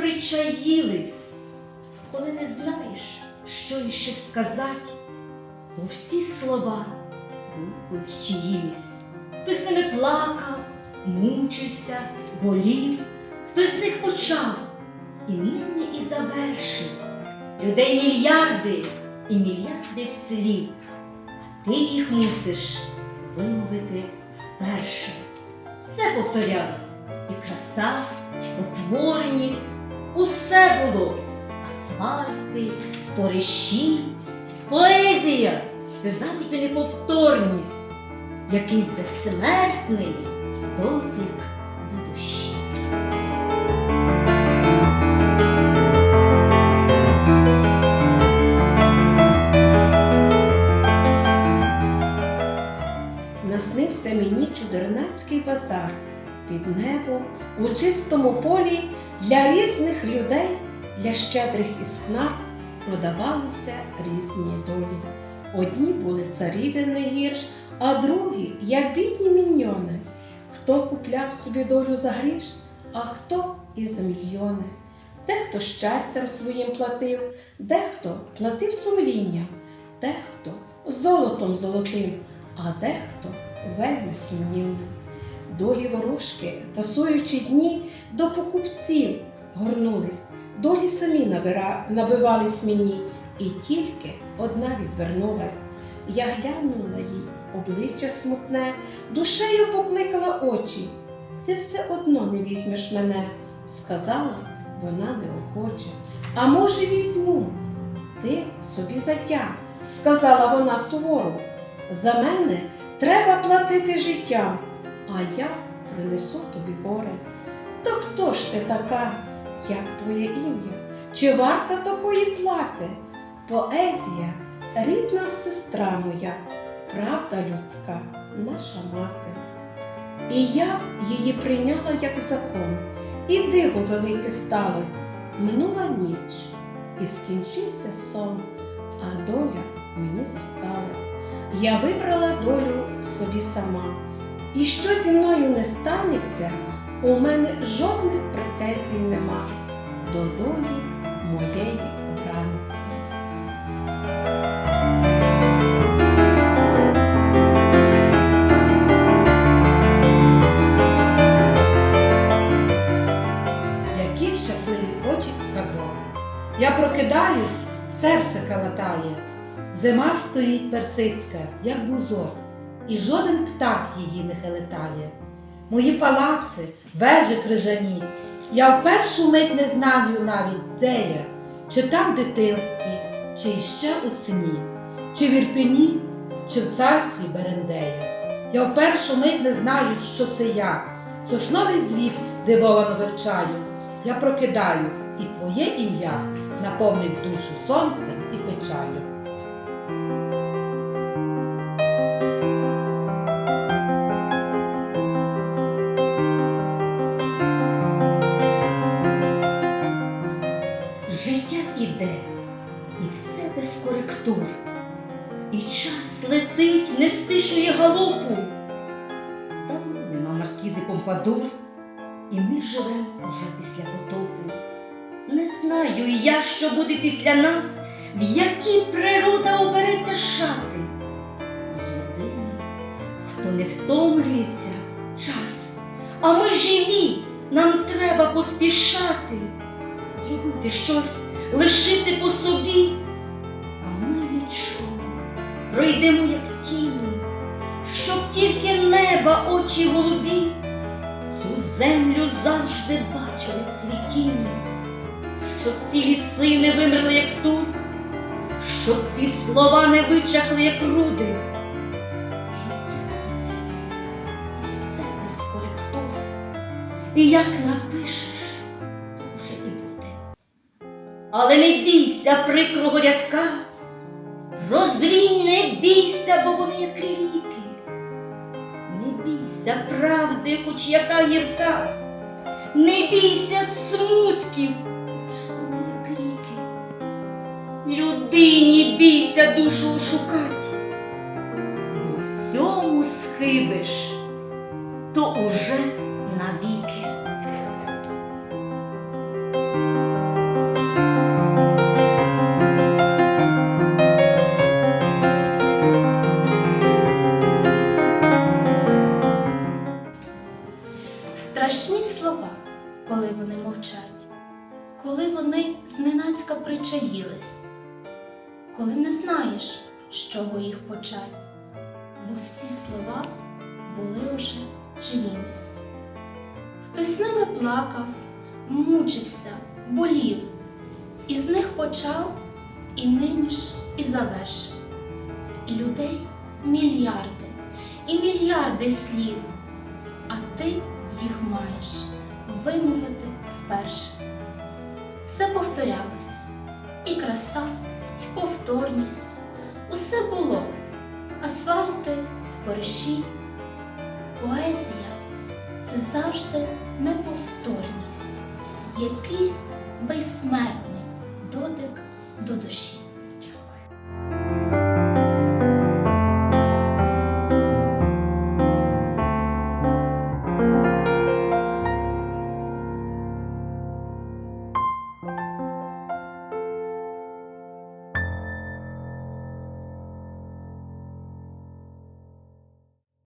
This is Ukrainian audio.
причаїлись, коли не знаєш, що іще сказать, бо всі слова були колись. Хтось ними плакав, мучився, болів, хтось з них почав і ними і завершив. Людей мільярди і мільярди слів, а ти їх мусиш вимовити вперше. Все повторялось, і краса, і потворність, усе було. Асфальти, спориші, поезія, ти завжди неповторність, якийсь безсмертний дотик до душі. Наснився мені чудернацький базар під небом у чистому полі для різних людей, для щедрих із кнап продавалися різні долі. Одні були царіві не гірш, а другі, як бідні міньйони. Хто купляв собі долю за гріш, а хто і за мільйони. Дехто щастям своїм платив, дехто платив сумлінням, дехто золотом золотим, а дехто вельми сумнівним. Долі ворожки, тасуючи дні, до покупців горнулись, долі самі набира, набивались мені, і тільки одна відвернулась. Я глянула їй обличчя смутне, душею покликала очі. Ти все одно не візьмеш мене, сказала вона неохоче. А може, візьму? Ти собі затяг, сказала вона суворо. За мене треба платити життям, а я принесу тобі горе. То хто ж ти така, як твоє ім'я? Чи варта такої плати? Поезія, рідна сестра моя, правда людська, наша мати. І я її прийняла як закон, і диво велике сталось. Минула ніч, і скінчився сон, а доля мені зосталась. Я вибрала долю собі сама. І що зі мною не станеться, у мене жодних претензій нема до долі моєї обраниці. Які щасливі очі казок. Я прокидаюсь, серце калатає. Зима стоїть персидська, як бузок, і жоден птах її не хилитає. Мої палаци, вежі крижані. Я в першу мить не знаю навіть, де я, чи там в дитинстві, чи іще у сні, чи в Ірпені, чи в царстві Берендея. Я в першу мить не знаю, що це я. Сосновий звіт дивовано вивчаю. Я прокидаюсь, і твоє ім'я наповнить душу сонцем і печалю. Помпадур, і ми живемо уже після потопу. Не знаю я, що буде після нас, в які природа обереться шати. Єдиний, хто не втомлюється, час, а ми живі, нам треба поспішати зробити щось, лишити по собі, а ми нічого пройдемо, як тіні, щоб тільки неба очі голубі землю завжди бачили цвітіння, щоб ці ліси не вимерли, як тур, щоб ці слова не вичахли, як руди. Все без коректур. І як напишеш, то вже і буде. Але не бійся прикрого рядка, розрінь не бійся, бо вони як ліки. Бійся правди, хоч яка гірка, не бійся смутків, хоч вони як ріки. Людині бійся душу шукать, бо в цьому схибиш, то уже навіки. Страшні слова, коли вони мовчать, коли вони зненацька причаїлись, коли не знаєш, з чого їх почать, бо всі слова були уже чиїмось. Хтось ними плакав, мучився, болів, і з них почав, і ними ж і завершив. Людей мільярди і мільярди слів а ти їх маєш вимовити вперше. Все повторялось, і краса, і повторність. Усе було, асфальти, спориші. Поезія це завжди неповторність, якийсь безсмертний дотик до душі.